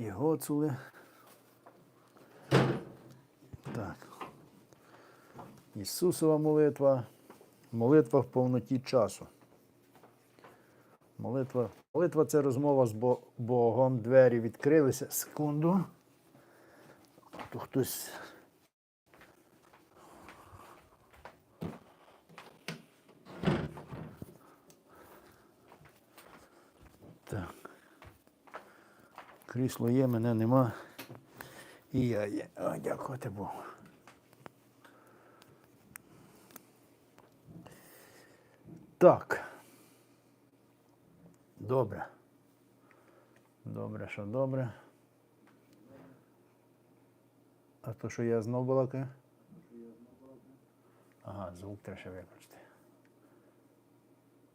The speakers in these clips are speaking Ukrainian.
і гоцули. Так. Ісусова молитва. Молитва в повноті часу. Молитва. Молитва це розмова з Богом. Двері відкрилися. Секунду. То хтось. Так. Крісло є, мене нема. І я є. О, дякувати Богу. Так. Добре. Добре, що добре. А то, що я знов балакаю? Ага, звук треба ще виключити.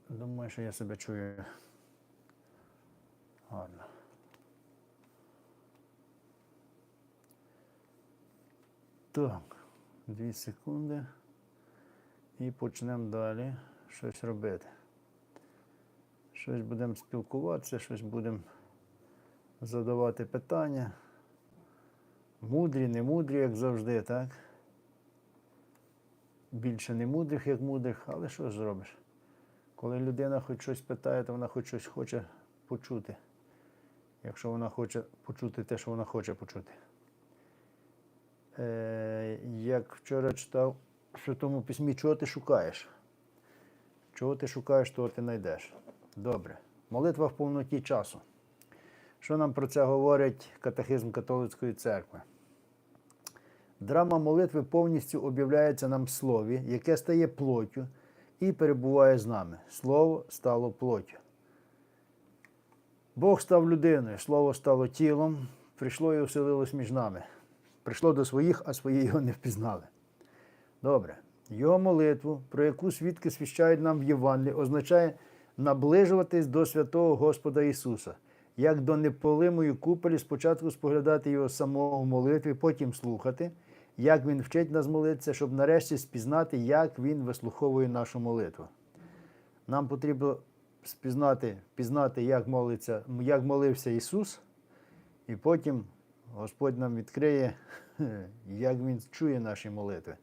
Думаю, що я себе чую. Гарно. Так, дві секунди. І почнемо далі щось робити. Щось будемо спілкуватися, щось будемо задавати питання. Мудрі, не мудрі, як завжди, так? Більше не мудрих, як мудрих, але що ж зробиш? Коли людина хоч щось питає, то вона хоч щось хоче почути. Якщо вона хоче почути те, що вона хоче почути. Е, як вчора читав в Святому письмі, чого ти шукаєш? Чого ти шукаєш, того ти знайдеш. Добре. Молитва в повноті часу. Що нам про це говорить катехизм католицької церкви? Драма молитви повністю об'являється нам в слові, яке стає плоттю і перебуває з нами. Слово стало плоттю. Бог став людиною, слово стало тілом, прийшло і оселилось між нами. Прийшло до своїх, а свої його не впізнали. Добре. Його молитву, про яку свідки свіщають нам в Євангелії, означає наближуватись до святого Господа Ісуса, як до неполимої куполі спочатку споглядати його самого в молитві, потім слухати, як він вчить нас молитися, щоб нарешті спізнати, як він вислуховує нашу молитву. Нам потрібно спізнати, пізнати, як молиться, як молився Ісус, і потім Господь нам відкриє, як Він чує наші молитви.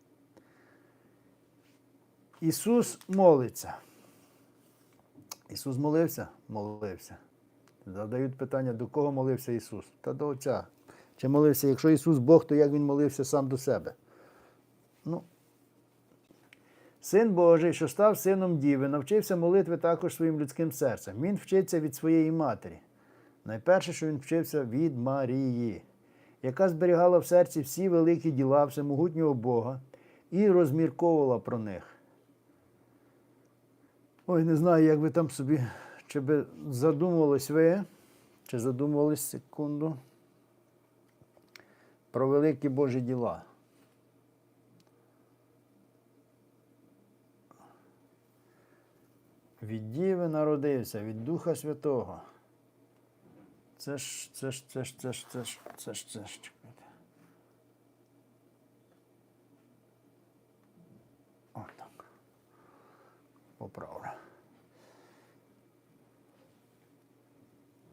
Ісус молиться. Ісус молився? Молився. Задають питання, до кого молився Ісус? Та до Отця. Чи молився, якщо Ісус Бог, то як Він молився сам до себе? Ну, Син Божий, що став сином Діви, навчився молитви також своїм людським серцем. Він вчиться від своєї матері. Найперше, що він вчився від Марії, яка зберігала в серці всі великі діла всемогутнього Бога і розмірковувала про них. Ой, не знаю, як ви там собі, чи би задумувались ви, чи задумувались секунду про великі Божі діла. Від Діви народився, від Духа Святого. Це ж, це ж, це ж, це ж, це ж, це ж, це ж, чекайте. Отак. Поправлю.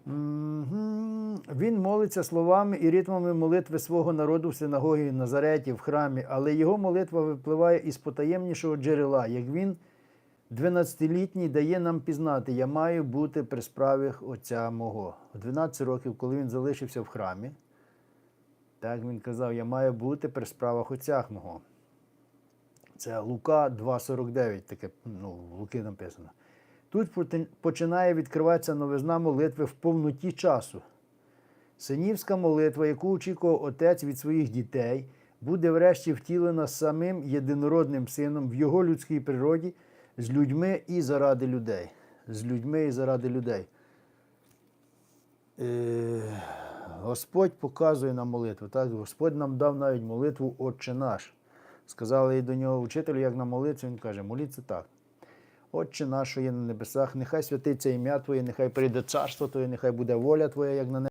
Мгм. Він молиться словами і ритмами молитви свого народу в синагогі Назареті, в храмі, але його молитва випливає із потаємнішого джерела, як він, 12-літній, дає нам пізнати, я маю бути при справах Отця мого. В 12 років, коли він залишився в храмі, так він казав, я маю бути при справах Отця мого. Це Лука 2,49, таке ну, в Луки написано. Тут починає відкриватися новизна молитви в повноті часу. Синівська молитва, яку очікував отець від своїх дітей, буде врешті втілена самим єдинородним сином в його людській природі з людьми і заради людей. З людьми і заради людей. Е, Господь показує нам молитву. Так? Господь нам дав навіть молитву Отче наш. Сказали і до нього вчителю, як нам молитися, він каже, моліться так. Отче наш, що є на небесах, нехай святиться ім'я Твоє, нехай прийде царство Твоє, нехай буде воля Твоя, як на небі.